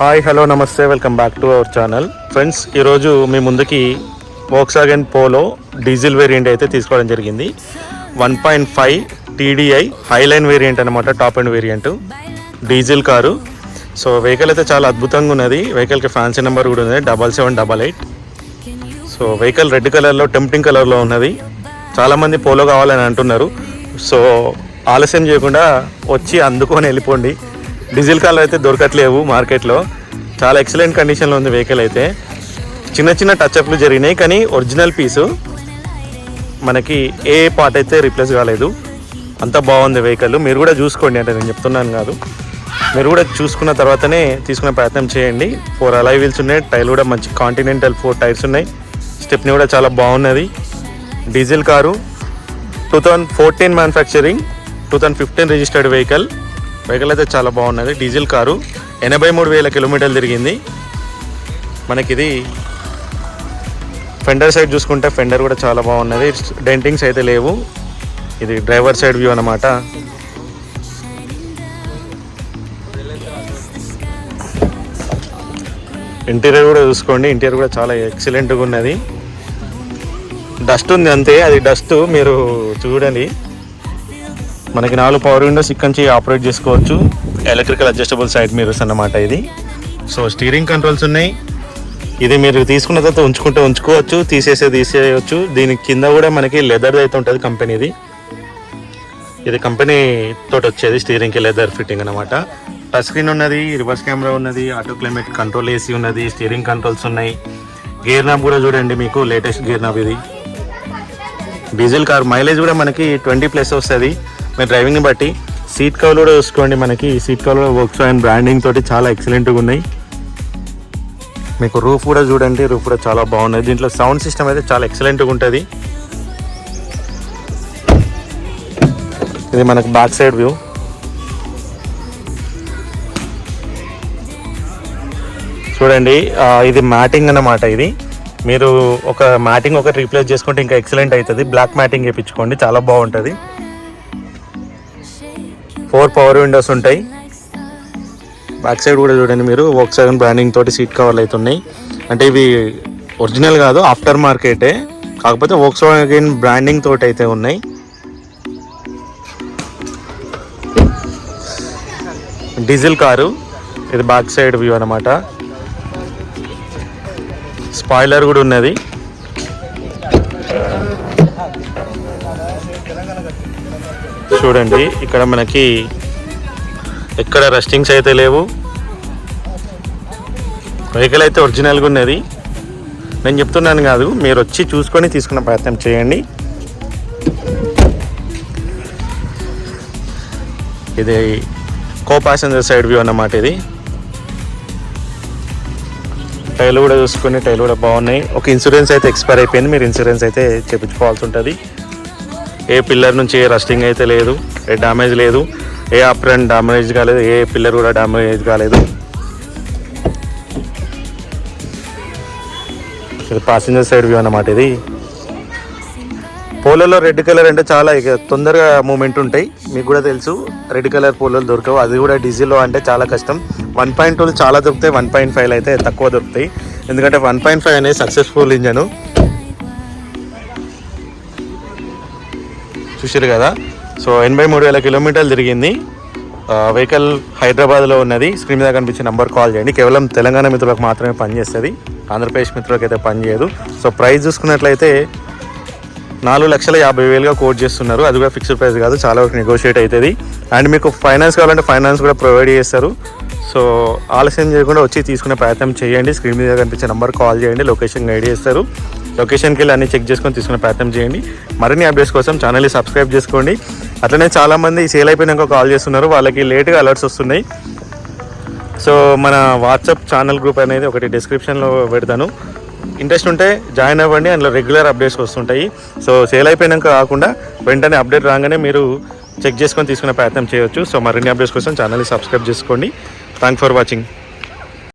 Hi hello నమస్తే welcome back to our channel. Friends ఈరోజు మీ ముందుకి వోక్సాగన్ పోలో డీజిల్ వేరియంట్ అయితే తీసుకోవడం జరిగింది. One point five TDI highline variant అనమాట top and variant. Diesel car. So vehicle అయితే చాలా అద్భుతంగా ఉన్నది. వెహికల్కి ఫ్యాన్సీ నెంబర్ కూడా ఉంది double seven double eight so vehicle red కలర్లో టెంప్టింగ్ కలర్లో ఉన్నది. చాలామంది పోలో కావాలని అంటున్నారు. సో ఆలస్యం చేయకుండా వచ్చి అందుకొని వెళ్ళిపోండి. డీజిల్ కార్లు అయితే దొరకట్లేవు మార్కెట్లో. చాలా ఎక్సలెంట్ కండిషన్లో ఉంది వెహికల్ అయితే. చిన్న చిన్న టచ్అప్లు జరిగినాయి కానీ ఒరిజినల్ పీసు మనకి ఏ పార్ట్ అయితే రీప్లేస్ కాలేదు. అంత బాగుంది వెహికల్ మీరు కూడా చూసుకోండి అంటే నేను చెప్తున్నాను కాదు. మీరు కూడా చూసుకున్న తర్వాతనే తీసుకునే ప్రయత్నం చేయండి. ఫోర్ అలై వీల్స్ ఉన్నాయి టైర్లు కూడా మంచి కాంటినెంటల్ ఫోర్ టైర్స్ ఉన్నాయి. స్టెప్ని కూడా చాలా బాగున్నది. Diesel car two thousand fourteen manufacturing two thousand fifteen registered vehicle vehicle అయితే చాలా బాగున్నది. డీజిల్ కారు ఎనభై మూడు వేల కిలోమీటర్లు తిరిగింది. మనకి ఇది ఫెండర్ సైడ్ చూసుకుంటే ఫెండర్ కూడా చాలా బాగున్నది. డెంటింగ్స్ అయితే లేవు. ఇది డ్రైవర్ సైడ్ వ్యూ అనమాట ఇంటీరియర్ కూడా చూసుకోండి. ఇంటీరియర్ కూడా చాలా ఎక్సలెంట్గా ఉన్నది. డస్ట్ ఉంది అంతే. అది డస్ట్ మీరు చూడండి. మనకి నాలుగు పవర్ విండోస్ ఇక్కడి నుంచి ఆపరేట్ చేసుకోవచ్చు. ఎలక్ట్రికల్ అడ్జస్టబుల్ సైడ్ మిర్రర్స్ అన్నమాట ఇది. సో స్టీరింగ్ కంట్రోల్స్ ఉన్నాయి. ఇది మీరు తీసుకున్న తర్వాత ఉంచుకుంటే ఉంచుకోవచ్చు తీసేసే తీసేయచ్చు దీని కింద కూడా మనకి లెదర్ అయితే ఉంటుంది కంపెనీది ఇది కంపెనీ తోటి వచ్చేది స్టీరింగ్కి లెదర్ ఫిట్టింగ్ అనమాట టచ్ స్క్రీన్ ఉన్నది రివర్స్ కెమెరా ఉన్నది ఆటో క్లైమేట్ కంట్రోల్ ఏసీ ఉన్నది స్టీరింగ్ కంట్రోల్స్ ఉన్నాయి. గేర్ నాబ్ కూడా చూడండి మీకు లేటెస్ట్ గేర్ నాబ్ ఇది. డీజిల్ కార్ మైలేజ్ కూడా మనకి ట్వంటీ ప్లస్ వస్తుంది. మీరు డ్రైవింగ్ని బట్టి. సీట్ కవర్లు కూడా చూసుకోండి మనకి. సీట్ కవర్లు వర్క్స్ అండ్ బ్రాండింగ్ తోటి చాలా ఎక్సలెంట్గా ఉన్నాయి. మీకు రూఫ్ కూడా చూడండి. రూఫ్ కూడా చాలా బాగున్నది దీంట్లో సౌండ్ సిస్టమ్ అయితే చాలా ఎక్సలెంట్గా ఉంటుంది. ఇది మనకు బ్యాక్ సైడ్ వ్యూ. చూడండి ఇది మ్యాటింగ్ అన్నమాట ఇది. మీరు ఒక మ్యాటింగ్ ఒకటి రీప్లేస్ చేసుకుంటే ఇంకా ఎక్సలెంట్ అవుతుంది. బ్లాక్ మ్యాటింగ్ వేయించుకోండి. చాలా బాగుంటుంది. ఫోర్ పవర్ విండోస్ ఉంటాయి. బ్యాక్ సైడ్ కూడా చూడండి మీరు. వోక్ సెవెన్ బ్రాండింగ్ తోటి సీట్ కవర్లు అవుతున్నాయి అంటే ఇవి ఒరిజినల్ కాదు ఆఫ్టర్ మార్కెటే కాకపోతే వోక్స్ వ్యాగన్ బ్రాండింగ్ తోటి అయితే ఉన్నాయి. Diesel car. ఇది బ్యాక్ సైడ్ వ్యూ అనమాట స్పాయిలర్ కూడా ఉన్నది. చూడండి. ఇక్కడ మనకి ఎక్కడ రస్టింగ్స్ అయితే లేవు. వెహికల్ అయితే ఒరిజినల్గా ఉన్నది. నేను చెప్తున్నాను కాదు మీరు వచ్చి చూసుకొని తీసుకునే ప్రయత్నం చేయండి. ఇది కో ప్యాసింజర్ సైడ్ వ్యూ అన్నమాట ఇది. టైల్ కూడా చూసుకొని టైల్ కూడా బాగున్నాయి. ఒక ఇన్సూరెన్స్ అయితే ఎక్స్పైర్ అయిపోయింది. మీరు ఇన్సూరెన్స్ అయితే చేయించుకోవాల్సి ఉంటుంది. ఏ పిల్లర్ నుంచి ఏ రస్టింగ్ అయితే లేదు ఏ డ్యామేజ్ లేదు ఏ అప్రన్ డ్యామేజ్ కాలేదు ఏ పిల్లర్ కూడా డ్యామేజ్ కాలేదు. ఇది ప్యాసింజర్ సైడ్ వ్యూ అన్నమాట ఇది. పోలోలో రెడ్ కలర్ అంటే చాలా తొందరగా మూమెంట్ ఉంటాయి. మీకు కూడా తెలుసు రెడ్ కలర్ పోలోలు దొరకవు. అది కూడా డీజిల్లో అంటే చాలా కష్టం. వన్ పాయింట్ టూలు చాలా దొరుకుతాయి వన్ పాయింట్ ఫైవ్ అయితే తక్కువ దొరుకుతాయి. ఎందుకంటే వన్ పాయింట్ ఫైవ్ అనేది సక్సెస్ఫుల్ ఇంజను చూసారు కదా? సో ఎనభై మూడు వేల కిలోమీటర్లు తిరిగింది. వెహికల్ హైదరాబాద్లో ఉన్నది. స్క్రీన్ మీద కనిపించే నెంబర్ కాల్ చేయండి. కేవలం తెలంగాణ మిత్రులకు మాత్రమే పనిచేస్తుంది. ఆంధ్రప్రదేశ్ మిత్రులకు అయితే పనిచేయదు. సో ప్రైస్ చూసుకున్నట్లయితే నాలుగు లక్షల యాభై వేలుగా కోట్ చేస్తున్నారు. అది కూడా ఫిక్స్డ్ ప్రైస్ కాదు. చాలా వరకు నెగోషియేట్ అవుతుంది అండ్ మీకు ఫైనాన్స్ కావాలంటే ఫైనాన్స్ కూడా ప్రొవైడ్ చేస్తారు. సో ఆలస్యం చేయకుండా వచ్చి తీసుకునే ప్రయత్నం చేయండి. స్క్రీన్ మీద కనిపించే నెంబర్ కాల్ చేయండి. లొకేషన్ గైడ్ చేస్తారు. లొకేషన్కి వెళ్ళి అన్ని చెక్ చేసుకొని తీసుకునే ప్రయత్నం చేయండి. మరిన్ని అప్డేట్స్ కోసం ఛానల్ని సబ్స్క్రైబ్ చేసుకోండి. అట్లనే చాలామంది సేల్ అయిపోయినాక కాల్ చేస్తున్నారు. వాళ్ళకి లేట్గా అలర్ట్స్ వస్తున్నాయి. సో మన వాట్సాప్ ఛానల్ గ్రూప్ అనేది ఒకటి డిస్క్రిప్షన్లో పెడతాను. ఇంట్రెస్ట్ ఉంటే జాయిన్ అవ్వండి. అందులో రెగ్యులర్ అప్డేట్స్ వస్తుంటాయి. సో సేల్ అయిపోయినాక కాకుండా వెంటనే అప్డేట్ రాగానే మీరు చెక్ చేసుకొని తీసుకునే ప్రయత్నం చేయొచ్చు. సో మరిన్ని అప్డేట్స్ కోసం ఛానల్ని సబ్స్క్రైబ్ చేసుకోండి. Thank for watching